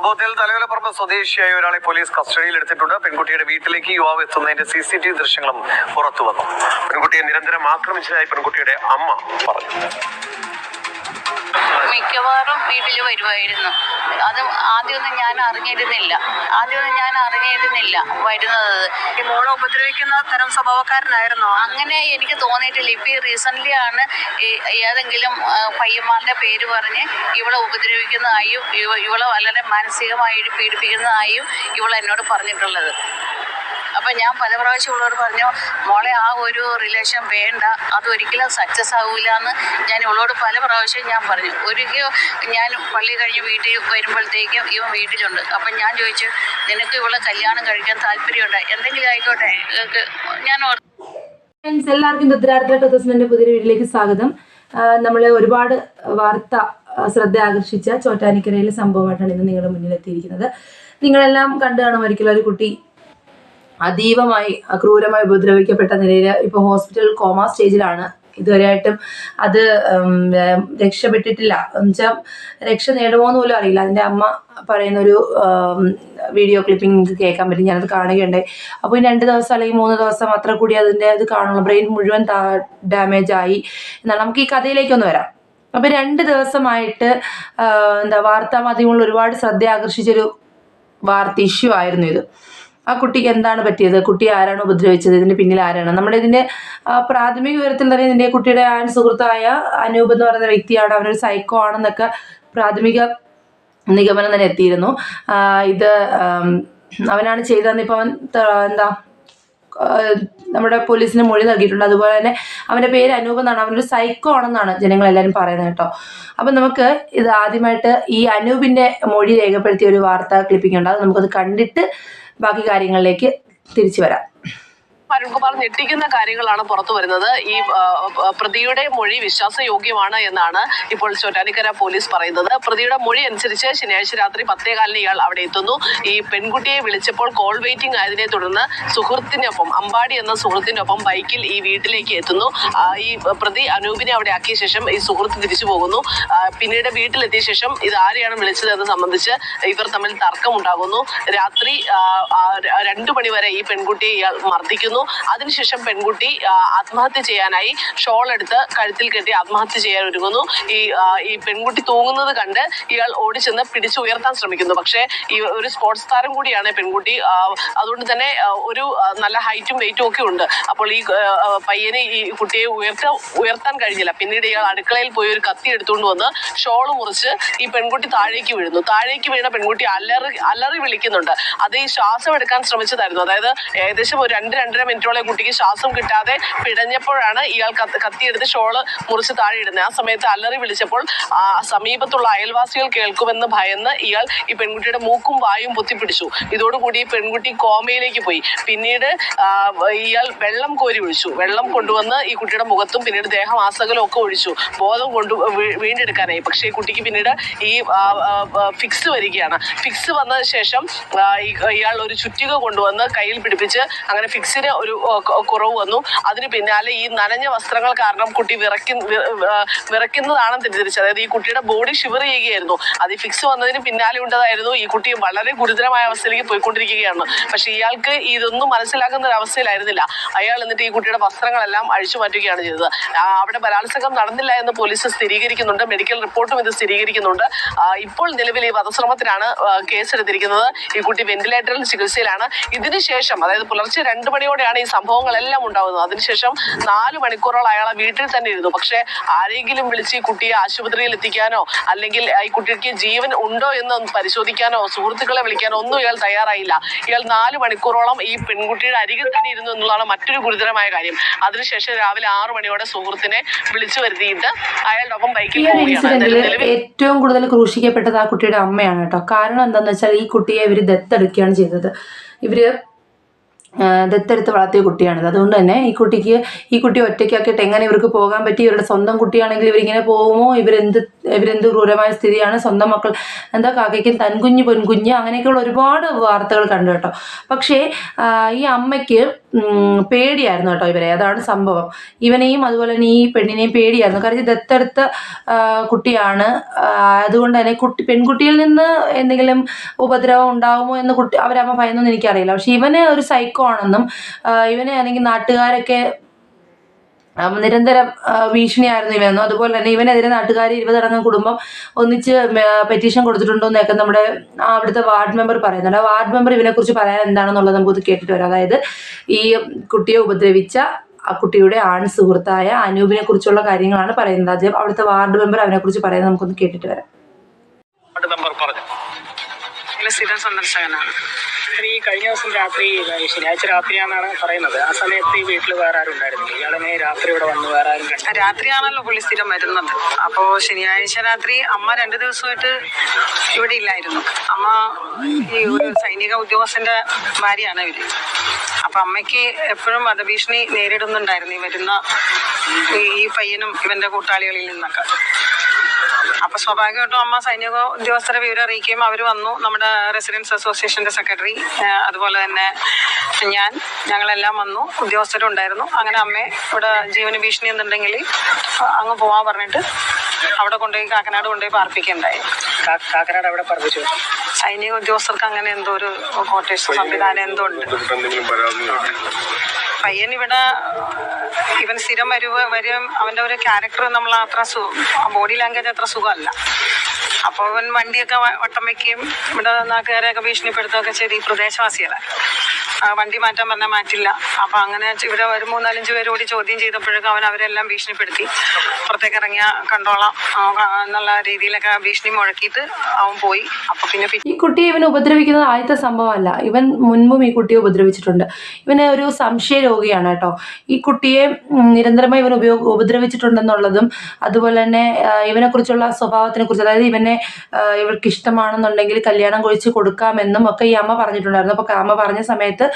സംഭവത്തിൽ തലയോലപ്പറമ്പ് സ്വദേശിയായ ഒരാളെ പോലീസ് കസ്റ്റഡിയിൽ എടുത്തിട്ടുണ്ട്. പെൺകുട്ടിയുടെ വീട്ടിലേക്ക് യുവാവ് എത്തുന്നതിന്റെ സി സി ടി വി ദൃശ്യങ്ങളും പുറത്തു വന്നു പെൺകുട്ടിയെ നിരന്തരം ആക്രമിച്ചതായി പെൺകുട്ടിയുടെ അമ്മ പറഞ്ഞു. മിക്കവാറും വീട്ടിൽ വരുമായിരുന്നു അത് ആദ്യമൊന്നും ഞാൻ അറിഞ്ഞിരുന്നില്ല. ആദ്യമൊന്നും ഞാൻ അറിഞ്ഞിരുന്നില്ല വരുന്നത്. ഈ മോളെ ഉപദ്രവിക്കുന്ന തരം സ്വഭാവക്കാരനായിരുന്നോ? അങ്ങനെ എനിക്ക് തോന്നിയിട്ടില്ല. ഇപ്പം ഈ റീസെന്റ്ലി ആണ് ഏതെങ്കിലും പയ്യന്മാരുടെ പേര് പറഞ്ഞ് ഇവളെ ഉപദ്രവിക്കുന്നതായും ഇവ ഇവളെ വളരെ മാനസികമായി പീഡിപ്പിക്കുന്നതായും ഇവളെന്നോട് പറഞ്ഞിട്ടുള്ളത്. അപ്പം ഞാൻ പല പ്രാവശ്യം ഉള്ളവർ പറഞ്ഞു മോളെ ആ ഒരു റിലേഷൻ വേണ്ട. അതൊരിക്കലും സക്സസ് ആവില്ല എന്ന് ഞാൻ ഇവളോട് പല പ്രാവശ്യം ഞാൻ പറഞ്ഞു. ഒരിക്കൽ ഞാൻ പള്ളി കഴിഞ്ഞ് വീട്ടിൽ വരുമ്പോഴത്തേക്കും ഇവൻ വീട്ടിലുണ്ട്. അപ്പം ഞാൻ ചോദിച്ചു നിനക്ക് ഇവളെ കല്യാണം കഴിക്കാൻ താല്പര്യമുണ്ട്? എന്തെങ്കിലും ആയിക്കോട്ടെ. ഞാൻ ഫ്രണ്ട്സ് എല്ലാവർക്കും ദുദ്രാർത്ഥ ടു പുതിയ വീട്ടിലേക്ക് സ്വാഗതം. നമ്മൾ ഒരുപാട് വാർത്ത ശ്രദ്ധ ആകർഷിച്ച ചോറ്റാനിക്കരയിലെ സംഭവമായിട്ടാണ് ഇന്ന് നിങ്ങളുടെ മുന്നിലെത്തിയിരിക്കുന്നത്. നിങ്ങളെല്ലാം കണ്ടു കാണുമായിരിക്കും ഒരു കുട്ടി അതീവമായി ക്രൂരമായി ഉപദ്രവിക്കപ്പെട്ട നിലയിൽ ഇപ്പോൾ ഹോസ്പിറ്റൽ കോമ സ്റ്റേജിലാണ്. ഇതുവരെയായിട്ടും അത് രക്ഷപ്പെട്ടിട്ടില്ല. എന്നുവെച്ചാൽ രക്ഷ നേടുമോ എന്ന് പോലും അറിയില്ല. അതിന്റെ അമ്മ പറയുന്ന ഒരു വീഡിയോ ക്ലിപ്പിംഗ് നിങ്ങൾക്ക് കേൾക്കാൻ പറ്റും. ഞാനത് കാണുകയുണ്ടായി. അപ്പോൾ ഈ രണ്ട് ദിവസം അല്ലെങ്കിൽ മൂന്ന് ദിവസം അത്ര കൂടി അതിന്റെ അത് കാണുള്ളൂ. ബ്രെയിൻ മുഴുവൻ ഡാമേജ് ആയി എന്നാണ്. നമുക്ക് ഈ കഥയിലേക്കൊന്ന് വരാം. അപ്പോൾ രണ്ട് ദിവസമായിട്ട് എന്താ വാർത്താ മാധ്യമങ്ങളിൽ ഒരുപാട് ശ്രദ്ധ ആകർഷിച്ചൊരു വാർത്ത ഇഷ്യൂ ആയിരുന്നു ഇത്. ആ കുട്ടിക്ക് എന്താണ് പറ്റിയത്? കുട്ടി ആരാണ് ഉപദ്രവിച്ചത്? ഇതിന് പിന്നിൽ ആരാണ്? നമ്മുടെ ഇതിന്റെ പ്രാഥമിക വിവരത്തിൽ തന്നെ ഇതിന്റെ കുട്ടിയുടെ ആൺ സുഹൃത്തായ അനൂപ് എന്ന് പറയുന്ന വ്യക്തിയാണ് അവനൊരു സൈക്കോ ആണെന്നൊക്കെ പ്രാഥമിക നിഗമനം തന്നെ എത്തിയിരുന്നു. ഇത് അവനാണ് ചെയ്തതെന്ന് ഇപ്പൊ അവൻ എന്താ നമ്മുടെ പോലീസിന് മൊഴി നൽകിയിട്ടുണ്ട്. അതുപോലെ തന്നെ അവന്റെ പേര് അനൂപ് എന്നാണ്. അവനൊരു സൈക്കോ ആണെന്നാണ് ജനങ്ങൾ എല്ലാവരും പറയുന്നത് കേട്ടോ. അപ്പം നമുക്ക് ഇത് ആദ്യമായിട്ട് ഈ അനൂപിന്റെ മൊഴി രേഖപ്പെടുത്തിയ ഒരു വാർത്ത ക്ലിപ്പിംഗ് ഉണ്ട് അത് നമുക്കത് കണ്ടിട്ട് ബാക്കി കാര്യങ്ങളിലേക്ക് തിരിച്ചു വരാം. അരുൺകുമാർ ഞെട്ടിക്കുന്ന കാര്യങ്ങളാണ് പുറത്തു വരുന്നത്. ഈ പ്രതിയുടെ മൊഴി വിശ്വാസയോഗ്യമാണ് എന്നാണ് ഇപ്പോൾ ചോറ്റാനിക്കര പോലീസ് പറയുന്നത്. പ്രതിയുടെ മൊഴി അനുസരിച്ച് ശനിയാഴ്ച രാത്രി പത്തേകാലിന് ഇയാൾ അവിടെ എത്തുന്നു. ഈ പെൺകുട്ടിയെ വിളിച്ചപ്പോൾ കോൾ വെയിറ്റിംഗ് ആയതിനെ തുടർന്ന് സുഹൃത്തിനൊപ്പം അമ്പാടി എന്ന സുഹൃത്തിനൊപ്പം ബൈക്കിൽ ഈ വീട്ടിലേക്ക് എത്തുന്നു. ഈ പ്രതി അനൂപിനെ അവിടെ ആക്കിയ ശേഷം ഈ സുഹൃത്ത് തിരിച്ചു പോകുന്നു. പിന്നീട് വീട്ടിലെത്തിയ ശേഷം ഇത് ആരെയാണ് വിളിച്ചത് എന്ന് സംബന്ധിച്ച് ഇവർ തമ്മിൽ തർക്കമുണ്ടാകുന്നു. രാത്രി രണ്ടു മണിവരെ ഈ പെൺകുട്ടിയെ ഇയാൾ മർദ്ദിക്കുന്നു. അതിനുശേഷം പെൺകുട്ടി ആത്മഹത്യ ചെയ്യാനായി ഷോൾ എടുത്ത് കഴുത്തിൽ കെട്ടി ആത്മഹത്യ ചെയ്യാൻ ഒരുങ്ങുന്നു. ഈ ഈ പെൺകുട്ടി തൂങ്ങുന്നത് കണ്ട് ഇയാൾ ഓടിച്ചെന്ന് പിടിച്ചുയർത്താൻ ശ്രമിക്കുന്നു. പക്ഷേ ഈ ഒരു സ്പോർട്സ് താരം കൂടിയാണ് പെൺകുട്ടി. അതുകൊണ്ട് തന്നെ ഒരു നല്ല ഹൈറ്റും വെയിറ്റും ഒക്കെ ഉണ്ട്. അപ്പോൾ ഈ പയ്യനെ ഈ കുട്ടിയെ ഉയർത്ത ഉയർത്താൻ കഴിഞ്ഞില്ല. പിന്നീട് ഇയാൾ അടുക്കളയിൽ പോയി ഒരു കത്തി എടുത്തുകൊണ്ട് വന്ന് ഷോൾ മുറിച്ച് ഈ പെൺകുട്ടി താഴേക്ക് വീഴുന്നു. താഴേക്ക് വീണ പെൺകുട്ടി അലറി അലറി വിളിക്കുന്നുണ്ട്. അത് ഈ ശ്വാസം എടുക്കാൻ ശ്രമിച്ചതായിരുന്നു. അതായത് ഏകദേശം ഒരു രണ്ട് രണ്ടര മിനിറ്റോളം കുട്ടിക്ക് ശ്വാസം കിട്ടാതെ പിടഞ്ഞപ്പോഴാണ് ഇയാൾ കത്തിയെടുത്ത് ഷോൾ മുറിച്ച് താഴെ ഇടുന്നത് ആ സമയത്ത് അലറി വിളിച്ചപ്പോൾ സമീപത്തുള്ള അയൽവാസികൾ കേൾക്കുമെന്ന് ഭയന്ന് ഇയാൾ ഈ പെൺകുട്ടിയുടെ മൂക്കും വായും പൊത്തിപ്പിടിച്ചു. ഇതോടുകൂടി ഈ പെൺകുട്ടി കോമയിലേക്ക് പോയി. പിന്നീട് ഇയാൾ വെള്ളം കോരി ഒഴിച്ചു. വെള്ളം കൊണ്ടുവന്ന് ഈ കുട്ടിയുടെ മുഖത്തും പിന്നീട് ദേഹം ആസകലും ഒക്കെ ഒഴിച്ചു. ബോധം കൊണ്ട് വീണ്ടെടുക്കാനായി. പക്ഷേ ഈ കുട്ടിക്ക് പിന്നീട് ഈ ഫിക്സ് വരികയാണ്. ഫിക്സ് വന്ന ശേഷം ഇയാൾ ഒരു ചുറ്റിക കൊണ്ടുവന്ന് കയ്യിൽ പിടിപ്പിച്ച് അങ്ങനെ ഫിക്സിന് ഒരു കുറവ് വന്നു. അതിന് പിന്നാലെ ഈ നനഞ്ഞ വസ്ത്രങ്ങൾ കാരണം കുട്ടി വിറക്കി വി- വിറയ്ക്കുന്നതാണെന്ന് തിരിച്ചത് അതായത് ഈ കുട്ടിയുടെ ബോഡി ഷിവർ ചെയ്യുകയായിരുന്നു. അത് ഫിക്സ് വന്നതിന് പിന്നാലെ ഉണ്ടായിരുന്നു ഈ കുട്ടി വളരെ ഗുരുതരമായ അവസ്ഥയിലേക്ക് പോയിക്കൊണ്ടിരിക്കുകയാണ്. പക്ഷെ ഇയാൾക്ക് ഇതൊന്നും മനസ്സിലാക്കുന്ന ഒരു അവസ്ഥയിലായിരുന്നില്ല അയാൾ എന്നിട്ട് ഈ കുട്ടിയുടെ വസ്ത്രങ്ങളെല്ലാം അഴിച്ചു മാറ്റുകയാണ് ചെയ്തത്. അവിടെ ബലാത്സംഗം നടന്നില്ല എന്ന് പോലീസ് സ്ഥിരീകരിക്കുന്നുണ്ട്. മെഡിക്കൽ റിപ്പോർട്ടും ഇത് സ്ഥിരീകരിക്കുന്നുണ്ട്. ഇപ്പോൾ നിലവിൽ ഈ വധശ്രമത്തിനാണ് കേസെടുത്തിരിക്കുന്നത്. ഈ കുട്ടി വെന്റിലേറ്ററിൽ ചികിത്സയിലാണ്. ഇതിനുശേഷം അതായത് പുലർച്ചെ രണ്ട് മണിയോടെയാണ് ഈ സംഭവങ്ങളെല്ലാം ഉണ്ടാകുന്നത് അതിനുശേഷം നാല് മണിക്കൂറോളം അയാൾ വീട്ടിൽ തന്നെ ഇരുന്നു. പക്ഷെ ആരെങ്കിലും വിളിച്ച് ഈ കുട്ടിയെ ആശുപത്രിയിൽ എത്തിക്കാനോ അല്ലെങ്കിൽ ഈ കുട്ടിക്ക് ജീവൻ ഉണ്ടോ എന്ന് പരിശോധിക്കാനോ സുഹൃത്തുക്കളെ വിളിക്കാനോ ഒന്നും ഇയാൾ തയ്യാറായില്ല. ഇയാൾ നാല് മണിക്കൂറോളം ഈ പെൺകുട്ടിയുടെ അരികിൽ തന്നെ ഇരുന്നു എന്നുള്ളതാണ് മറ്റൊരു ഗുരുതരമായ കാര്യം. അതിനുശേഷം രാവിലെ ആറു മണിയോടെ സുഹൃത്തിനെ വിളിച്ചു വരുത്തിയിട്ട് അയാളുടെ ഒപ്പം ബൈക്കിൽ പോവുകയാണ്. ഏറ്റവും കൂടുതൽ ക്രൂശിക്കപ്പെട്ടത് ആ കുട്ടിയുടെ അമ്മയാണ് കേട്ടോ. കാരണം എന്താണെന്ന് വെച്ചാൽ ഈ കുട്ടിയെ ഇവർ ദത്തെടുക്കുകയാണ് ചെയ്തത്. ഇവർ ദത്തെടുത്ത് വളർത്തിയ കുട്ടിയാണിത്. അതുകൊണ്ട് തന്നെ ഈ കുട്ടിക്ക് ഈ കുട്ടി ഒറ്റയ്ക്കാക്കിയിട്ട് എങ്ങനെ ഇവർക്ക് പോകാൻ പറ്റി? ഇവരുടെ സ്വന്തം കുട്ടിയാണെങ്കിൽ ഇവരിങ്ങനെ പോകുമോ? ഇവരെന്ത് ഇവരെന്ത് ക്രൂരമായ സ്ഥിതിയാണ്? സ്വന്തം മക്കൾ എന്താ കാക്കയ്ക്കും തൻകുഞ്ഞ് പൊൻകുഞ്ഞ് അങ്ങനെയൊക്കെയുള്ള ഒരുപാട് വാർത്തകൾ കണ്ടു കേട്ടോ. പക്ഷേ ഈ അമ്മയ്ക്ക് പേടിയായിരുന്നു കേട്ടോ ഇവരെ. അതാണ് സംഭവം. ഇവനെയും അതുപോലെ തന്നെ ഈ പെണ്ണിനെയും പേടിയായിരുന്നു. കാരണം ദത്തെടുത്ത കുട്ടിയാണ്. അതുകൊണ്ട് തന്നെ കുട്ടി പെൺകുട്ടിയിൽ നിന്ന് എന്തെങ്കിലും ഉപദ്രവം ഉണ്ടാകുമോ എന്ന് കുട്ടി അവരമ്മ ഭയന്നൊന്നും എനിക്കറിയില്ല. പക്ഷെ ഇവന് ഒരു സൈക്കോ ആണെന്നും ഇവനെ ആണെങ്കിൽ നാട്ടുകാരൊക്കെ നിരന്തരം ഭീഷണിയായിരുന്നു ഇവനെന്നും. അതുപോലെ തന്നെ ഇവനെതിരെ നാട്ടുകാർ ഇരുപതടങ്ങം കുടുംബം ഒന്നിച്ച് പെറ്റീഷൻ കൊടുത്തിട്ടുണ്ടോ എന്നൊക്കെ നമ്മുടെ അവിടുത്തെ വാർഡ് മെമ്പർ പറയുന്നുണ്ട്. ആ വാർഡ് മെമ്പർ ഇവനെക്കുറിച്ച് പറയാൻ എന്താണെന്നുള്ളത് നമുക്കൊന്ന് കേട്ടിട്ട് വരാം. അതായത് ഈ കുട്ടിയെ ഉപദ്രവിച്ച ആ കുട്ടിയുടെ ആൺ സുഹൃത്തായ അനൂപിനെ കുറിച്ചുള്ള കാര്യങ്ങളാണ് പറയുന്നത്. അത് അവിടുത്തെ വാർഡ് മെമ്പർ അവനെ കുറിച്ച് പറയുന്നത് നമുക്കൊന്ന് കേട്ടിട്ട് വരാം. സന്ദർശകനാണ്. ഈ കഴിഞ്ഞ ദിവസം രാത്രി ശനിയാഴ്ച രാത്രിയാണെന്നാണ് പറയുന്നത്. ആ സമയത്ത് ഈ വീട്ടിൽ വേറെ ആരും ഉണ്ടായിരുന്നില്ല. ഇയാളെ രാത്രി ഇവിടെ വന്ന് വേറെ ആരും രാത്രിയാണല്ലോ പുള്ളി സ്ഥിരം വരുന്നത്. അപ്പോൾ ശനിയാഴ്ച രാത്രി അമ്മ രണ്ടു ദിവസമായിട്ട് ഇവിടെ ഇല്ലായിരുന്നു. അമ്മ ഈ ഒരു സൈനിക ഉദ്യോഗസ്ഥന്റെ ഭാര്യയാണ് ഇവർ. അപ്പൊ അമ്മയ്ക്ക് എപ്പോഴും വധഭീഷണി നേരിടുന്നുണ്ടായിരുന്നു. ഈ വരുന്ന ഈ പയ്യനും ഇവന്റെ കൂട്ടാളികളിൽ നിന്നൊക്കെ. അപ്പൊ സ്വാഭാവികമായിട്ടും അമ്മ സൈനിക ഉദ്യോഗസ്ഥരെ വിവരം അറിയിക്കുകയും അവർ വന്നു. നമ്മുടെ റെസിഡൻസ് അസോസിയേഷന്റെ സെക്രട്ടറി അതുപോലെ തന്നെ ഞാൻ ഞങ്ങളെല്ലാം വന്നു. ഉദ്യോഗസ്ഥരും ഉണ്ടായിരുന്നു. അങ്ങനെ അമ്മയെ ഇവിടെ ജീവന ഭീഷണി എന്നുണ്ടെങ്കിൽ അങ്ങ് പോവാൻ പറഞ്ഞിട്ട് അവിടെ കൊണ്ടുപോയി കാക്കനാട് കൊണ്ടുപോയി പാർപ്പിക്കുകയുണ്ടായി. കാക്കനാട് അവിടെ പറഞ്ഞു സൈനിക ഉദ്യോഗസ്ഥർക്ക് അങ്ങനെ എന്തോ ഒരു ക്വാർട്ടേഴ്സ് സംവിധാനം എന്തോ ഉണ്ട്? പയ്യൻ ഇവിടെ ഇവൻ സ്ഥിരം വരുവ വരും. അവന്റെ ഒരു ക്യാരക്ടർ നമ്മൾ അത്ര ബോഡി ലാംഗ്വേജ് അത്ര സുഖമല്ല. അപ്പോൾ അവൻ വണ്ടിയൊക്കെ വട്ടം വയ്ക്കുകയും ഇവിടെ നാട്ടുകാരെയൊക്കെ ഭീഷണിപ്പെടുത്തുകയൊക്കെ ചെയ്ത് ഈ പ്രദേശവാസികളെ. വണ്ടി മാറ്റാൻ പറഞ്ഞാൽ മാറ്റില്ല. അപ്പൊ അങ്ങനെ ഇവിടെ ഒരു മൂന്നാലഞ്ച് പേരോട് ചോദ്യം ചെയ്തപ്പോഴേക്കും അവൻ അവരെല്ലാം ഭീഷണിപ്പെടുത്തി. പുറത്തേക്ക് ഇറങ്ങിയ കണ്ടോളാം. എന്നുള്ള രീതിയിലൊക്കെ ഭീഷണി മുഴക്കിയിട്ട് അവൻ പോയി. അപ്പൊ പിന്നെ ഈ കുട്ടി ഇവൻ ഉപദ്രവിക്കുന്നത് ആദ്യത്തെ സംഭവമല്ല. ഇവൻ മുൻപും ഈ കുട്ടിയെ ഉപദ്രവിച്ചിട്ടുണ്ട്. ഇവനെ ഒരു സംശയ രോഗിയാണ് കേട്ടോ. ഈ കുട്ടിയെ നിരന്തരമായി ഇവൻ ഉപയോഗ ഉപദ്രവിച്ചിട്ടുണ്ടെന്നുള്ളതും അതുപോലെ തന്നെ ഇവനെ ഇവനെക്കുറിച്ചുള്ള സ്വഭാവത്തിനെ കുറിച്ച് അതായത് ഇവനെ ഇവർക്ക് ഇഷ്ടമാണെന്നുണ്ടെങ്കിൽ കല്യാണം കഴിച്ച് കൊടുക്കാമെന്നും ഒക്കെ ഈ അമ്മ പറഞ്ഞിട്ടുണ്ടായിരുന്നു. അപ്പോൾ അമ്മ പറഞ്ഞ സമയത്ത്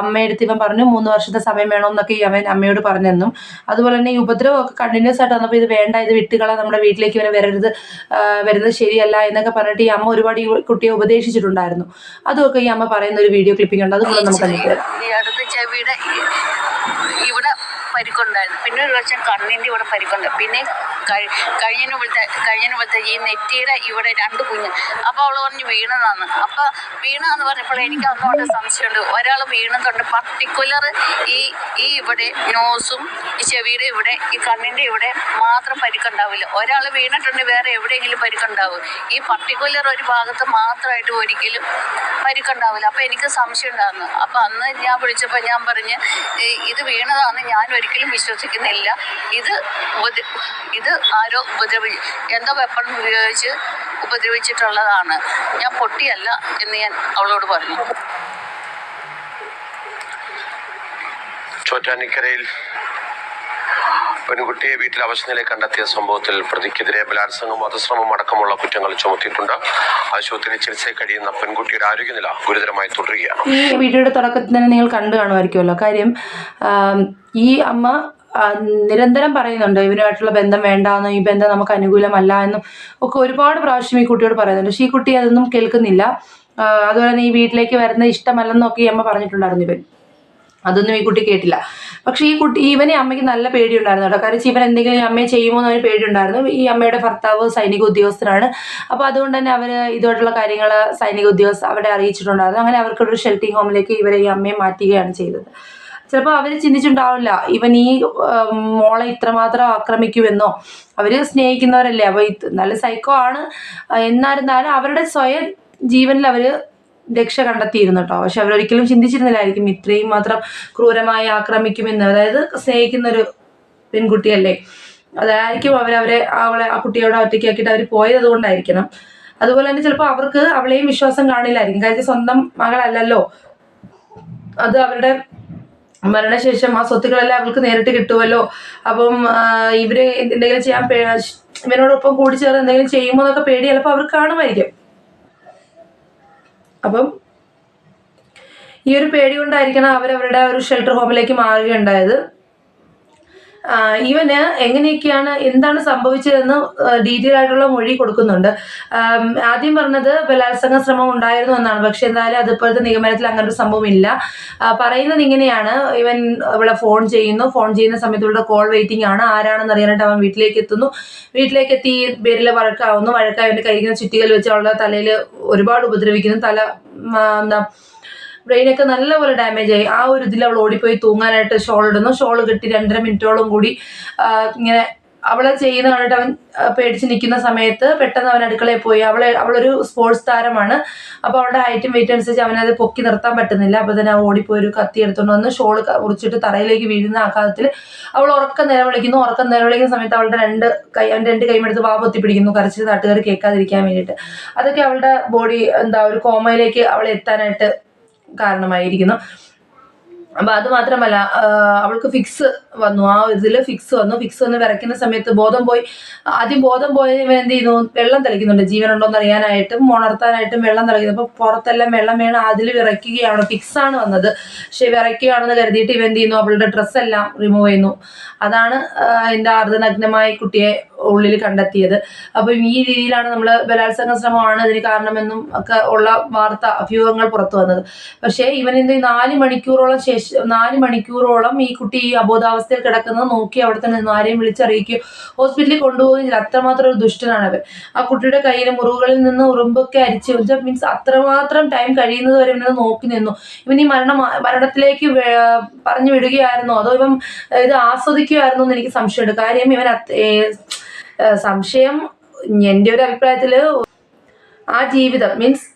അമ്മയെടുത്ത് ഇവൻ പറഞ്ഞു മൂന്ന് വർഷത്തെ സമയം വേണമെന്നൊക്കെ ഈ അവൻ അമ്മയോട് പറഞ്ഞെന്നും. അതുപോലെ തന്നെ ഈ ഉപദ്രവമൊക്കെ കണ്ടിന്യൂസ് ആയിട്ട് വന്നപ്പോൾ ഇത് വേണ്ട ഇത് വിട്ടുകള നമ്മുടെ വീട്ടിലേക്ക് ഇവനെ വരരുത് വരുന്നത് ശരിയല്ല എന്നൊക്കെ പറഞ്ഞിട്ട് ഈ അമ്മ ഒരുപാട് ഈ കുട്ടിയെ ഉപദേശിച്ചിട്ടുണ്ടായിരുന്നു. അതുമൊക്കെ ഈ അമ്മ പറയുന്ന ഒരു വീഡിയോ ക്ലിപ്പിംഗ് ഉണ്ട് അതുകൂടെ നമുക്ക് കണ്ടിട്ട് വർഷം കണ്ണിന്റെ ഇവിടെ പരിക്കുണ്ട് പിന്നെ കഴിഞ്ഞു കഴിഞ്ഞതിന് കഴിഞ്ഞു കഴിഞ്ഞതിന് മുമ്പത്തെ ഈ നെറ്റിയുടെ ഇവിടെ രണ്ട് കുഞ്ഞ്. അപ്പോൾ അവൾ പറഞ്ഞ് വീണതാന്ന്. അപ്പോൾ വീണതെന്ന് പറഞ്ഞപ്പോൾ എനിക്ക് അന്നോട്ട് സംശയമുണ്ട്. ഒരാൾ വീണതുണ്ട് പർട്ടിക്കുലർ ഈ ഈ ഇവിടെ നോസും ഈ ചെവിയുടെ ഇവിടെ ഈ കണ്ണിന്റെ ഇവിടെ മാത്രം പരിക്കുണ്ടാവില്ല. ഒരാൾ വീണിട്ടുണ്ട് വേറെ എവിടെയെങ്കിലും പരിക്കുണ്ടാവും. ഈ പർട്ടിക്കുലർ ഒരു ഭാഗത്ത് മാത്രമായിട്ട് ഒരിക്കലും പരിക്കുണ്ടാവില്ല. അപ്പോൾ എനിക്ക് സംശയം ഉണ്ടായിരുന്നു. അപ്പോൾ അന്ന് ഞാൻ വിളിച്ചപ്പോൾ ഞാൻ പറഞ്ഞ് "ഏയ് ഇത് വീണതാണെന്ന് ഞാൻ ഒരിക്കലും വിശ്വസിക്കുന്നില്ല. ഇത് ഇത് ആരോ ഉപദ്രവി എന്തോ വെപ്പൺ ഉപയോഗിച്ച് ഉപദ്രവിച്ചിട്ടുള്ളതാണ്. ഞാൻ പൊട്ടിയല്ല എന്ന് ഞാൻ അവളോട് പറഞ്ഞു. ചോറ്റാനിക്കരയിൽ പെൺകുട്ടിയെ വീട്ടിൽ അവശനിലെ കണ്ടെത്തിയ സംഭവത്തിൽ പ്രതിക്കെതിരെ ബലാത്സംഗം വധശ്രമം അടക്കമുള്ള കുറ്റങ്ങൾ ചുമത്തിയിട്ടുണ്ട്. ആശുപത്രിയിൽ ചികിത്സയിൽ കഴിയുന്ന പെൺകുട്ടിയുടെ ആരോഗ്യനില ഗുരുതരമായി തുടരുകയാണ്. ഈ വീഡിയോയുടെ തുടക്കത്തിൽ തന്നെ നിങ്ങൾ കണ്ടു കാണുമായിരിക്കുമല്ലോ. കാര്യം ഈ അമ്മ നിരന്തരം പറയുന്നുണ്ട് ഇവരുമായിട്ടുള്ള ബന്ധം വേണ്ടാന്നും ഈ ബന്ധം നമുക്ക് അനുകൂലമല്ല എന്നും ഒക്കെ ഒരുപാട് പ്രാവശ്യം ഈ കുട്ടിയോട് പറയുന്നുണ്ട്. പക്ഷേ ഈ കുട്ടി അതൊന്നും കേൾക്കുന്നില്ല. അതുപോലെ തന്നെ ഈ വീട്ടിലേക്ക് വരുന്ന ഇഷ്ടമല്ലെന്നൊക്കെ ഈ അമ്മ പറഞ്ഞിട്ടുണ്ടായിരുന്നു ഇവൻ. അതൊന്നും ഈ കുട്ടി കേട്ടില്ല. പക്ഷെ ഈ കുട്ടി ഇവനെ അമ്മയ്ക്ക് നല്ല പേടിയുണ്ടായിരുന്നു കേട്ടോ. കാരണം ഇവൻ എന്തെങ്കിലും അമ്മയെ ചെയ്യുമോ എന്നൊരു പേടി പേടിയുണ്ടായിരുന്നു. ഈ അമ്മയുടെ ഭർത്താവ് സൈനിക ഉദ്യോഗസ്ഥനാണ്. അപ്പോൾ അതുകൊണ്ട് തന്നെ അവർ ഇതുമായിട്ടുള്ള കാര്യങ്ങൾ സൈനിക ഉദ്യോഗസ്ഥ അവിടെ അറിയിച്ചിട്ടുണ്ടായിരുന്നു. അങ്ങനെ അവർക്കൊരു ഷെൽട്ടിംഗ് ഹോമിലേക്ക് ഇവരെ ഈ അമ്മയെ മാറ്റുകയാണ് ചെയ്തത്. ചിലപ്പോൾ അവർ ചിന്തിച്ചിട്ടുണ്ടാവില്ല. ഇവൻ ഈ മോളെ ഇത്രമാത്രം ആക്രമിക്കുമെന്നോ. അവർ സ്നേഹിക്കുന്നവരല്ലേ. അപ്പോൾ നല്ല സൈക്കോ ആണ്. എന്നായിരുന്നാലും അവരുടെ സ്വയം ജീവനിൽ അവർ രക്ഷ കണ്ടെത്തിയിരുന്നു കേട്ടോ പക്ഷെ അവരൊരിക്കലും ചിന്തിച്ചിരുന്നില്ലായിരിക്കും. ഇത്രയും മാത്രം ക്രൂരമായി ആക്രമിക്കുമെന്ന്. അതായത് സ്നേഹിക്കുന്ന ഒരു പെൺകുട്ടിയല്ലേ. അതായിരിക്കും അവരവരെ അവളെ ആ കുട്ടിയോട് ഒറ്റയ്ക്കാക്കിയിട്ട് അവർ പോയത് കൊണ്ടായിരിക്കണം. അതുപോലെ തന്നെ ചിലപ്പോൾ അവർക്ക് അവളെയും വിശ്വാസം കാണില്ലായിരിക്കും. കാര്യം സ്വന്തം മകളല്ലല്ലോ. അത് അവരുടെ മരണശേഷം ആ സ്വത്തുക്കളെല്ലാം അവൾക്ക് നേരിട്ട് കിട്ടുമല്ലോ അപ്പം ഇവർ എന്തെങ്കിലും ചെയ്യാൻ ഇവരോടൊപ്പം കൂടി ചേർന്ന് എന്തെങ്കിലും ചെയ്യുമോ എന്നൊക്കെ പേടി ചിലപ്പോൾ അവർ കാണുമായിരിക്കും. അപ്പം ഈ ഒരു പേടി കൊണ്ടായിരിക്കണം അവരവരുടെ ഒരു ഷെൽട്ടർ ഹോമിലേക്ക് മാറുകയുണ്ടായത്. ഇവന് എങ്ങനെയൊക്കെയാണ് എന്താണ് സംഭവിച്ചതെന്ന് ഡീറ്റെയിൽ ആയിട്ടുള്ള മൊഴി കൊടുക്കുന്നുണ്ട്. ആദ്യം പറഞ്ഞത് ബലാത്സംഗ ശ്രമം ഉണ്ടായിരുന്നു എന്നാണ്. പക്ഷെ എന്തായാലും അതിപ്പോഴത്തെ നിഗമനത്തിൽ അങ്ങനെ ഒരു സംഭവം ഇല്ല. പറയുന്നത് ഇങ്ങനെയാണ്. ഇവൻ ഇവിടെ ഫോൺ ചെയ്യുന്നു. ഫോൺ ചെയ്യുന്ന സമയത്ത് ഇവിടെ കോൾ വെയിറ്റിംഗ് ആണ്. ആരാണെന്ന് അറിയാനായിട്ട് അവൻ വീട്ടിലേക്ക് എത്തുന്നു. വീട്ടിലേക്ക് എത്തി പേരിൽ വഴക്കാവുന്നു. വഴക്കായി അവന്റെ കഴിക്കുന്ന ചുറ്റികൾ വെച്ച് അവളുടെ തലയിൽ ഒരുപാട് ഉപദ്രവിക്കുന്നു. തല എന്താ ബ്രെയിനൊക്കെ നല്ലപോലെ ഡാമേജ് ആയി. ആ ഒരു ഇതിൽ അവൾ ഓടിപ്പോയി തൂങ്ങാനായിട്ട് ഷോൾ ഇടുന്നു. ഷോൾ കെട്ടി രണ്ടര മിനിറ്റോളം കൂടി ഇങ്ങനെ അവളെ ചെയ്യുന്ന കണ്ടിട്ട് അവൻ പേടിച്ച് നിൽക്കുന്ന സമയത്ത് പെട്ടെന്ന് അവൻ അടുക്കളയിൽ പോയി. അവളെ അവളൊരു സ്പോർട്സ് താരമാണ്. അപ്പോൾ അവളുടെ ഹൈറ്റും വെയിറ്റും അനുസരിച്ച് അവനത് പൊക്കി നിർത്താൻ പറ്റുന്നില്ല. അപ്പോൾ തന്നെ ഓടിപ്പോയി ഒരു കത്തി എടുത്തുകൊണ്ട് വന്ന് ഷോൾ മുറിച്ചിട്ട് തറയിലേക്ക് വീഴുന്ന ആഘാതത്തിൽ അവൾ ഉറക്കം നിലവിളിക്കുന്നു ഉറക്കം നിലവിളിക്കുന്ന സമയത്ത് അവളുടെ രണ്ട് കൈ അവന്റെ രണ്ട് എടുത്ത് പൊത്തി പിടിക്കുന്നു. കരച്ചിൽ നാട്ടുകാർ കേൾക്കാതിരിക്കാൻ വേണ്ടിയിട്ട്. അതൊക്കെ അവളുടെ ബോഡി എന്താ ഒരു കോമയിലേക്ക് അവളെ എത്താനായിട്ട് കാരണമായിരിക്കുന്നു. അപ്പൊ അത് മാത്രമല്ല അവൾക്ക് ഫിക്സ് വന്നു. ആ ഇതിൽ ഫിക്സ് വന്നു. ഫിക്സ് വന്ന് വിറയ്ക്കുന്ന സമയത്ത് ബോധം പോയി. ആദ്യം ബോധം പോയ ഇവൻ എന്ത് ചെയ്യുന്നു? വെള്ളം തെളിക്കുന്നുണ്ട് ജീവനുണ്ടോ എന്ന് അറിയാനായിട്ടും ഉണർത്താനായിട്ടും വെള്ളം തെളിക്കുന്നു അപ്പൊ പുറത്തെല്ലാം വെള്ളം വേണം അതിൽ വിറയ്ക്കുകയാണ്. ഫിക്സ് ആണ് വന്നത്. പക്ഷെ വിറയ്ക്കുകയാണെന്ന് കരുതിയിട്ട് ഇവൻ എന്ത് ചെയ്യുന്നു? അവളുടെ ഡ്രസ്സെല്ലാം റിമൂവ് ചെയ്യുന്നു. അതാണ് എന്റെ അർദ്ധനഗ്നമായി കുട്ടിയെ ഉള്ളിൽ കണ്ടെത്തിയത്. അപ്പം ഈ രീതിയിലാണ് നമ്മൾ ബലാത്സംഗ ശ്രമമാണ് ഇതിന് കാരണമെന്നും ഒക്കെ ഉള്ള വാർത്ത അഭ്യൂഹങ്ങൾ പുറത്തു വന്നത്. പക്ഷേ ഇവൻ എന്ത്? നാല് മണിക്കൂറോളം ശേഷം നാല് മണിക്കൂറോളം ഈ കുട്ടി ഈ അബോധാവസ്ഥയിൽ കിടക്കുന്നത് നോക്കി അവിടെ തന്നെ നിന്ന് ആരെയും വിളിച്ചറിയിക്കുകയോ ഹോസ്പിറ്റലിൽ കൊണ്ടുപോകുന്നില്ല. അത്രമാത്രം ഒരു ദുഷ്ടനാണ് ആ കുട്ടിയുടെ കയ്യിൽ മുറിവുകളിൽ നിന്ന് ഉറുമ്പൊക്കെ അരിച്ച് മീൻസ് അത്രമാത്രം ടൈം കഴിയുന്നത് വരെ ഇവനത് നോക്കി നിന്നു. ഇവൻ ഈ മരണം മരണത്തിലേക്ക് പറഞ്ഞു വിടുകയായിരുന്നു? അതോ ഇവൻ ഇത് ആസ്വദിക്കുകയായിരുന്നു എന്ന് എനിക്ക് സംശയമുണ്ട്. കാര്യം ഇവൻ സംശയം എന്റെ ഒരു അഭിപ്രായത്തിൽ ആ ജീവിതം. മീൻസ്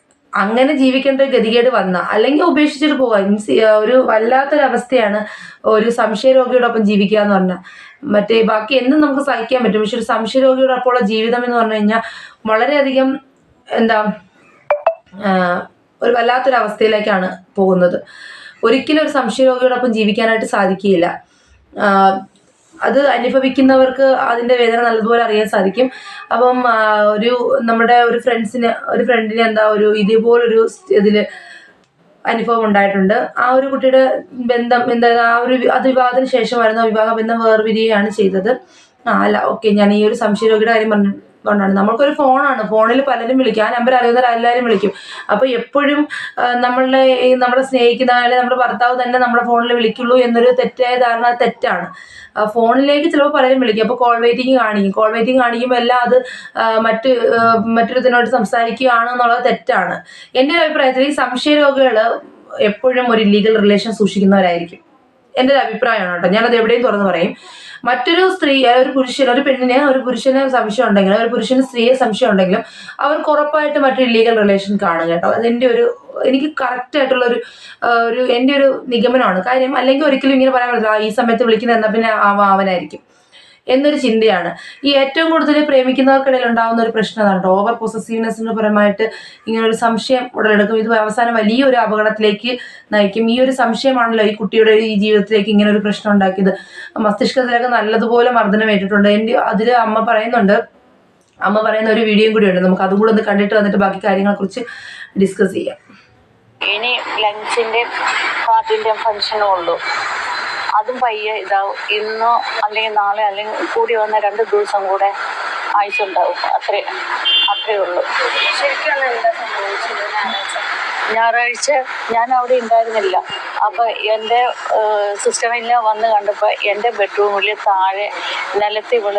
അങ്ങനെ ജീവിക്കേണ്ട ഒരു ഗതികേട് വന്ന അല്ലെങ്കിൽ ഉപേക്ഷിച്ചിട്ട് പോവുക മീൻസ് ഒരു വല്ലാത്തൊരവസ്ഥയാണ് ഒരു സംശയരോഗിയോടൊപ്പം ജീവിക്കുക എന്ന് പറഞ്ഞാൽ മറ്റേ ബാക്കി എന്നും നമുക്ക് സഹിക്കാൻ പറ്റും. പക്ഷെ ഒരു സംശയരോഗിയോടൊപ്പമുള്ള ജീവിതം എന്ന് പറഞ്ഞു കഴിഞ്ഞാൽ വളരെയധികം എന്താ ഒരു വല്ലാത്തൊരവസ്ഥയിലേക്കാണ് പോകുന്നത്. ഒരിക്കലും ഒരു സംശയരോഗിയോടൊപ്പം ജീവിക്കാനായിട്ട് സാധിക്കുകയില്ല. അത് അനുഭവിക്കുന്നവർക്ക് അതിന്റെ വേദന നല്ലതുപോലെ അറിയാൻ സാധിക്കും. അപ്പം ഒരു നമ്മുടെ ഒരു ഫ്രണ്ട്സിന് ഒരു ഫ്രണ്ടിന് എന്താ ഒരു ഇതേപോലൊരു ഇതിൽ അനുഭവം ഉണ്ടായിട്ടുണ്ട്. ആ ഒരു കുട്ടിയുടെ ബന്ധം എന്താ ആ ഒരു അത് വിവാഹത്തിന് ശേഷമായിരുന്നു ആ വിവാഹ ബന്ധം വേർപിരിയുകയാണ് ചെയ്തത്. ആ അല്ല ഓക്കെ ഞാൻ ഈ ഒരു സംശയ രോഗിയുടെ കാര്യം പറഞ്ഞു കൊണ്ടാണ്. നമ്മൾക്കൊരു ഫോണാണ്. ഫോണിൽ പലരും വിളിക്കും. ആ നമ്പർ അറിയുന്നവർ എല്ലാവരും വിളിക്കും. അപ്പോൾ എപ്പോഴും നമ്മളെ ഈ നമ്മളെ സ്നേഹിക്കുന്ന അല്ലെങ്കിൽ നമ്മുടെ ഭർത്താവ് തന്നെ നമ്മുടെ ഫോണിൽ വിളിക്കുള്ളൂ എന്നൊരു തെറ്റായ ധാരണ തെറ്റാണ്. ഫോണിലേക്ക് ചിലപ്പോൾ പലരും വിളിക്കും. അപ്പോൾ കോൾ വെയിറ്റിംഗ് കാണിക്കും. കോൾ വെയിറ്റിംഗ് കാണിക്കുമ്പോൾ എല്ലാം അത് മറ്റ് മറ്റൊരുത്തിനോട് സംസാരിക്കുകയാണ് എന്നുള്ളത് തെറ്റാണ്. എന്റെ അഭിപ്രായത്തിൽ ഈ സംശയരോഗികൾ എപ്പോഴും ഒരു ലീഗൽ റിലേഷൻ സൂക്ഷിക്കുന്നവരായിരിക്കും. എന്റെ ഒരു അഭിപ്രായമാണ് കേട്ടോ. ഞാനത് എവിടെയും തുറന്നു പറയും. മറ്റൊരു സ്ത്രീ ഒരു പുരുഷൻ ഒരു പെണ്ണിന് ഒരു പുരുഷന് സംശയം ഉണ്ടെങ്കിലും ഒരു പുരുഷന് സ്ത്രീയെ സംശയം ഉണ്ടെങ്കിലും അവർക്ക് ഉറപ്പായിട്ട് മറ്റൊരു ഇല്ലീഗൽ റിലേഷൻ കാണും കേട്ടോ. അതെന്റെ ഒരു എനിക്ക് കറക്റ്റ് ആയിട്ടുള്ള ഒരു ഒരു എന്റെ ഒരു നിഗമനമാണ്. കാര്യം അല്ലെങ്കിൽ ഒരിക്കലും ഇങ്ങനെ പറയാൻ പറ്റില്ല "ആ, ഈ സമയത്ത് വിളിക്കുന്നത് എന്നാൽ പിന്നെ അവ അവനായിരിക്കും. എന്നൊരു ചിന്തയാണ്. ഈ ഏറ്റവും കൂടുതൽ പ്രേമിക്കുന്നവർക്കിടയിൽ ഉണ്ടാകുന്ന ഒരു പ്രശ്നം അതാണ് ഓവർ പൊസസീവ്നെസ്സിന് പരമായിട്ട് ഇങ്ങനെ ഒരു സംശയം ഉടലെടുക്കും. ഇത് അവസാനം വലിയൊരു അപകടത്തിലേക്ക് നയിക്കും. ഈ ഒരു സംശയമാണല്ലോ ഈ കുട്ടിയുടെ ഈ ജീവിതത്തിലേക്ക് ഇങ്ങനെ ഒരു പ്രശ്നം ഉണ്ടാക്കിയത്. മസ്തിഷ്കത്തിലൊക്കെ നല്ലതുപോലെ മർദ്ദനം ഏറ്റിട്ടുണ്ട്. എന്റെ അതിൽ അമ്മ പറയുന്നുണ്ട്. അമ്മ പറയുന്ന ഒരു വീഡിയോയും കൂടി ഉണ്ട് നമുക്ക് അതും കൂടെ ഒന്ന് കണ്ടിട്ട് വന്നിട്ട് ബാക്കി കാര്യങ്ങളെ കുറിച്ച് ഡിസ്കസ് ചെയ്യാം. ഇനി ലഞ്ചിന്റെ പാർട്ടിന്റെ ഫംഗ്ഷനും ഉള്ളൂ. അതും പയ്യെ ഇതാവും. ഇന്നോ അല്ലെങ്കിൽ നാളെ അല്ലെങ്കിൽ കൂടി വന്ന രണ്ട് ദിവസം കൂടെ ആയുസുണ്ടാവും അത്രേ അത്രേ ഉള്ളൂ. ഞായറാഴ്ച? ഞാൻ അവിടെ ഉണ്ടായിരുന്നില്ല. അപ്പോൾ എന്റെ സിസ്റ്ററിനെ വന്ന് കണ്ടപ്പോൾ എന്റെ ബെഡ്റൂമിൽ താഴെ നിലത്ത് ഇവൾ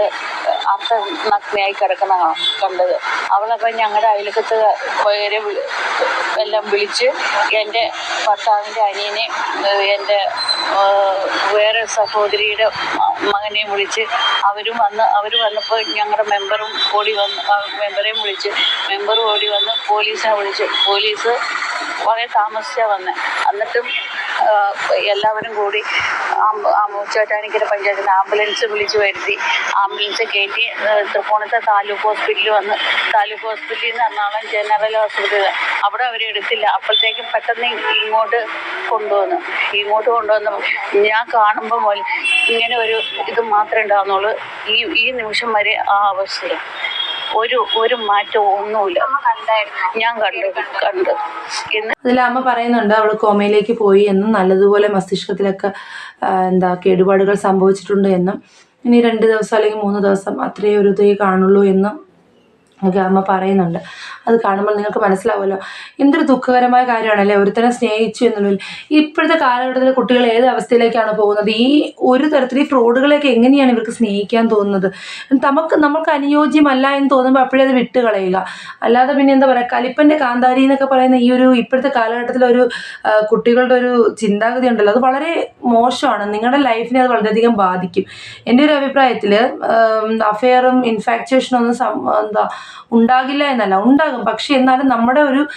അർത്ഥ നഗ്നയായി കിടക്കുന്ന കാണാം കണ്ടത്. അവളപ്പോൾ ഞങ്ങളുടെ അയലക്കത്ത് പോയവരെ എല്ലാം വിളിച്ച് എന്റെ ഭർത്താവിന്റെ അനിയനെ എന്റെ വേറെ സഹോദരിയുടെ മകനെയും വിളിച്ച് അവരും വന്ന് അവർ വന്നപ്പോൾ ഞങ്ങളുടെ മെമ്പറും ഓടി വന്ന് മെമ്പറേയും വിളിച്ച് മെമ്പർ ഓടി വന്ന് പോലീസിനെ വിളിച്ചു പോലീസ് വളരെ താമസിച്ചാണ് വന്നത് എന്നിട്ടും എല്ലാവരും കൂടി ചേട്ടാനിക്കര പഞ്ചായത്തിൽ ആംബുലൻസ് വിളിച്ചു വരുത്തി. ആംബുലൻസ് കയറ്റി തൃപ്പൂണിത്തെ താലൂക്ക് ഹോസ്പിറ്റലിൽ വന്ന് താലൂക്ക് ഹോസ്പിറ്റലിൽ നിന്ന് എറണാകുളം ജനറൽ ഹോസ്പിറ്റൽ അവിടെ അവർ എടുത്തില്ല. അപ്പോഴത്തേക്കും പെട്ടെന്ന് ഇങ്ങോട്ട് കൊണ്ടുവന്നു. ഇങ്ങോട്ട് കൊണ്ടുവന്നു ഞാൻ കാണുമ്പോൾ ഇങ്ങനെ ഒരു ഇത് മാത്രമേ ഉണ്ടാകുന്നുള്ളൂ ഈ ഈ നിമിഷം വരെ ആ അവസ്ഥയാണ് ഒരു ഒരു മാറ്റവും ഒന്നുമില്ല. ഞാൻ കണ്ടു കണ്ടു. അതിൽ അമ്മ പറയുന്നുണ്ട് അവൾ കോമയിലേക്ക് പോയി എന്നും നല്ലതുപോലെ മസ്തിഷ്കത്തിലൊക്കെ എന്താ കേടുപാടുകൾ സംഭവിച്ചിട്ടുണ്ട് എന്നും. ഇനി രണ്ട് ദിവസം അല്ലെങ്കിൽ മൂന്ന് ദിവസം അത്രയേ ഒരു ഇതേ കാണുള്ളൂ എന്നും ഒക്കെ അമ്മ പറയുന്നുണ്ട്. അത് കാണുമ്പോൾ നിങ്ങൾക്ക് മനസ്സിലാവുമല്ലോ. എന്തൊരു ദുഃഖകരമായ കാര്യമാണല്ലേ? ഒരുത്തനെ സ്നേഹിച്ചു എന്നുള്ളതിൽ. ഇപ്പോഴത്തെ കാലഘട്ടത്തിൽ കുട്ടികൾ ഏത് അവസ്ഥയിലേക്കാണ് പോകുന്നത്? ഈ ഒരു തരത്തിൽ ഈ ഫ്രോഡുകളെയൊക്കെ എങ്ങനെയാണ് ഇവർക്ക് സ്നേഹിക്കാൻ തോന്നുന്നത്? നമുക്ക് നമുക്ക് അനുയോജ്യമല്ല എന്ന് തോന്നുമ്പോൾ അപ്പോഴേ അത് വിട്ട് കളയുക അല്ലാതെ പിന്നെ എന്താ പറയുക? കലിപ്പന്റെ കാന്താരി എന്നൊക്കെ പറയുന്ന ഈ ഒരു ഇപ്പോഴത്തെ കാലഘട്ടത്തിലെ ഒരു കുട്ടികളുടെ ഒരു ചിന്താഗതി ഉണ്ടല്ലോ. അത് വളരെ മോശമാണ്. നിങ്ങളുടെ ലൈഫിനെ അത് വളരെയധികം ബാധിക്കും. എന്റെ ഒരു അഭിപ്രായത്തിൽ അഫെയറും ഇൻഫാക്ച്വേഷനും ഒന്നും എന്താ ഉണ്ടാകില്ല എന്നല്ല. ഉണ്ടാകും. പക്ഷെ എന്നാലും നമ്മുടെ ഒരു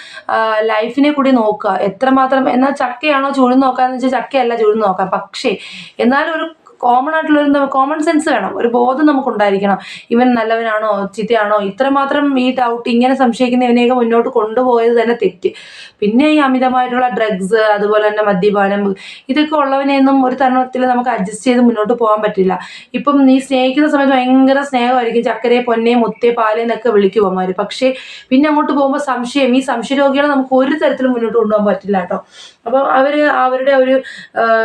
ലൈഫിനെ കൂടി നോക്കുക. എത്രമാത്രം എന്നാൽ ചക്കയാണോ ചുഴുന്ന് നോക്കാന്ന് വെച്ചാൽ ചക്കയല്ല ചുഴുന്ന് നോക്കാം. പക്ഷേ എന്നാലും ഒരു കോമൺ ആയിട്ടുള്ള കോമൺ സെൻസ് വേണം. ഒരു ബോധം നമുക്കുണ്ടായിരിക്കണം. ഇവൻ നല്ലവനാണോ ചീത്തയാണോ ഇത്രമാത്രം ഈ ഡൗട്ട് ഇങ്ങനെ സംശയിക്കുന്ന ഇവനെയൊക്കെ മുന്നോട്ട് കൊണ്ടുപോയത് തന്നെ തെറ്റ്. പിന്നെ ഈ അമിതമായിട്ടുള്ള ഡ്രഗ്സ് അതുപോലെ തന്നെ മദ്യപാനം ഇതൊക്കെ ഉള്ളവനെയൊന്നും ഒരു തരണത്തിൽ നമുക്ക് അഡ്ജസ്റ്റ് ചെയ്ത് മുന്നോട്ട് പോകാൻ പറ്റില്ല. ഇപ്പം നീ സ്നേഹിക്കുന്ന സമയത്ത് ഭയങ്കര സ്നേഹമായിരിക്കും. ചക്കരയെ പൊന്നെ മുത്തേ പാലേ എന്നൊക്കെ വിളിക്കും പക്ഷേ പിന്നെ അങ്ങോട്ട് പോകുമ്പോൾ സംശയം. ഈ സംശയ രോഗികളെ നമുക്ക് ഒരു തരത്തിലും മുന്നോട്ട് കൊണ്ടുപോകാൻ പറ്റില്ല കേട്ടോ. അപ്പം അവർ അവരുടെ ഒരു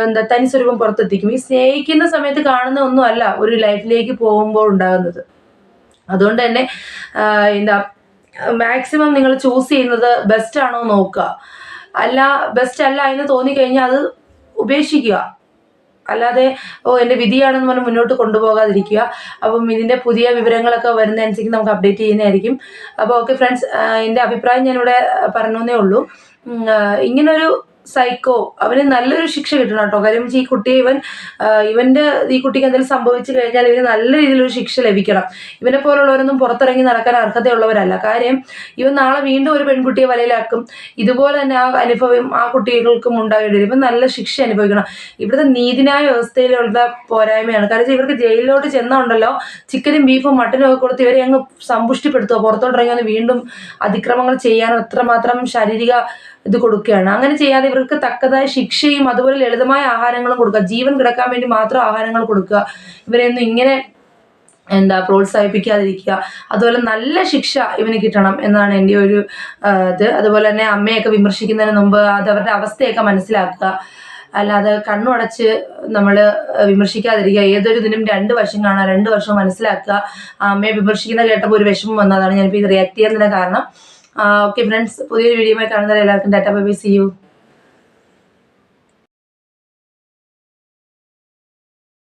എന്താ തനി സ്വരൂപം പുറത്തെത്തിക്കും. ഈ സ്നേഹിക്കുന്ന സമയത്ത് കാണുന്ന ഒന്നും അല്ല ഒരു ലൈഫിലേക്ക് പോകുമ്പോൾ ഉണ്ടാകുന്നത്. അതുകൊണ്ട് തന്നെ എന്താ മാക്സിമം നിങ്ങൾ ചൂസ് ചെയ്യുന്നത് ബെസ്റ്റ് ആണോ നോക്കുക. അല്ല ബെസ്റ്റ് അല്ല എന്ന് തോന്നിക്കഴിഞ്ഞാൽ അത് ഉപേക്ഷിക്കുക. അല്ലാതെ ഓ എന്റെ വിധിയാണെന്ന് പറഞ്ഞ് മുന്നോട്ട് കൊണ്ടുപോകാതിരിക്കുക. അപ്പം ഇതിന്റെ പുതിയ വിവരങ്ങളൊക്കെ വരുന്നതനുസരിച്ച് നമുക്ക് അപ്ഡേറ്റ് ചെയ്യുന്നതായിരിക്കും. അപ്പോൾ ഓക്കെ ഫ്രണ്ട്സ് എന്റെ അഭിപ്രായം ഞാനിവിടെ പറഞ്ഞേ ഉള്ളൂ. ഇങ്ങനൊരു സൈക്കോ അവന് നല്ലൊരു ശിക്ഷ കിട്ടണം കേട്ടോ. കാര്യം വെച്ചാൽ ഈ കുട്ടിയെ ഇവൻ ഇവന്റെ ഈ കുട്ടിക്ക് എന്തെങ്കിലും സംഭവിച്ചു കഴിഞ്ഞാൽ ഇവന് നല്ല രീതിയിലൊരു ശിക്ഷ ലഭിക്കണം. ഇവനെ പോലുള്ളവരൊന്നും പുറത്തിറങ്ങി നടക്കാൻ അർഹതയുള്ളവരല്ല. കാര്യം ഇവൻ നാളെ വീണ്ടും ഒരു പെൺകുട്ടിയെ വലയിലാക്കും. ഇതുപോലെ തന്നെ ആ അനുഭവം ആ കുട്ടികൾക്കും ഉണ്ടാകേണ്ടി വരും. ഇവൻ നല്ല ശിക്ഷ അനുഭവിക്കണം. ഇവിടുത്തെ നീതിന്യായ വ്യവസ്ഥയിലുള്ള പോരായ്മയാണ്. കാരണം ഇവർക്ക് ജയിലിലോട്ട് ചെന്നുണ്ടല്ലോ ചിക്കനും ബീഫും മട്ടനും ഒക്കെ കൊടുത്ത് ഇവരെ അങ്ങ് സമ്പുഷ്ടിപ്പെടുത്തുക. പുറത്തോട്ടിറങ്ങി വീണ്ടും അതിക്രമങ്ങൾ ചെയ്യാനും അത്രമാത്രം ശാരീരിക ഇത് കൊടുക്കുകയാണ്. അങ്ങനെ ചെയ്യാതെ ഇവർക്ക് തക്കതായ ശിക്ഷയും അതുപോലെ ലളിതമായ ആഹാരങ്ങളും കൊടുക്കുക. ജീവൻ കിടക്കാൻ വേണ്ടി മാത്രം ആഹാരങ്ങൾ കൊടുക്കുക. ഇവരെയൊന്നും ഇങ്ങനെ എന്താ പ്രോത്സാഹിപ്പിക്കാതിരിക്കുക. അതുപോലെ നല്ല ശിക്ഷ ഇവന് കിട്ടണം എന്നാണ് എന്റെ ഒരു ഇത്. അതുപോലെ തന്നെ അമ്മയൊക്കെ വിമർശിക്കുന്നതിന് മുമ്പ് അത് അവരുടെ അവസ്ഥയൊക്കെ മനസ്സിലാക്കുക. അല്ലാതെ കണ്ണുടച്ച് നമ്മൾ വിമർശിക്കാതിരിക്കുക. ഏതൊരു ഇതിനും രണ്ട് വശം കാണാം രണ്ട് വശവും മനസ്സിലാക്കുക. അമ്മയെ വിമർശിക്കുന്ന കേട്ടപ്പോൾ ഒരു വിഷമം വന്നതാണ് ഞാനിപ്പോൾ ഇത് റിയാക്ട് ചെയ്യുന്നതിന് കാരണം. ഓക്കെ ഫ്രണ്ട്സ് പുതിയൊരു വീഡിയോയുമായി കാണുന്നവരെ എല്ലാവർക്കും ഡാറ്റാ ബൈ സി യു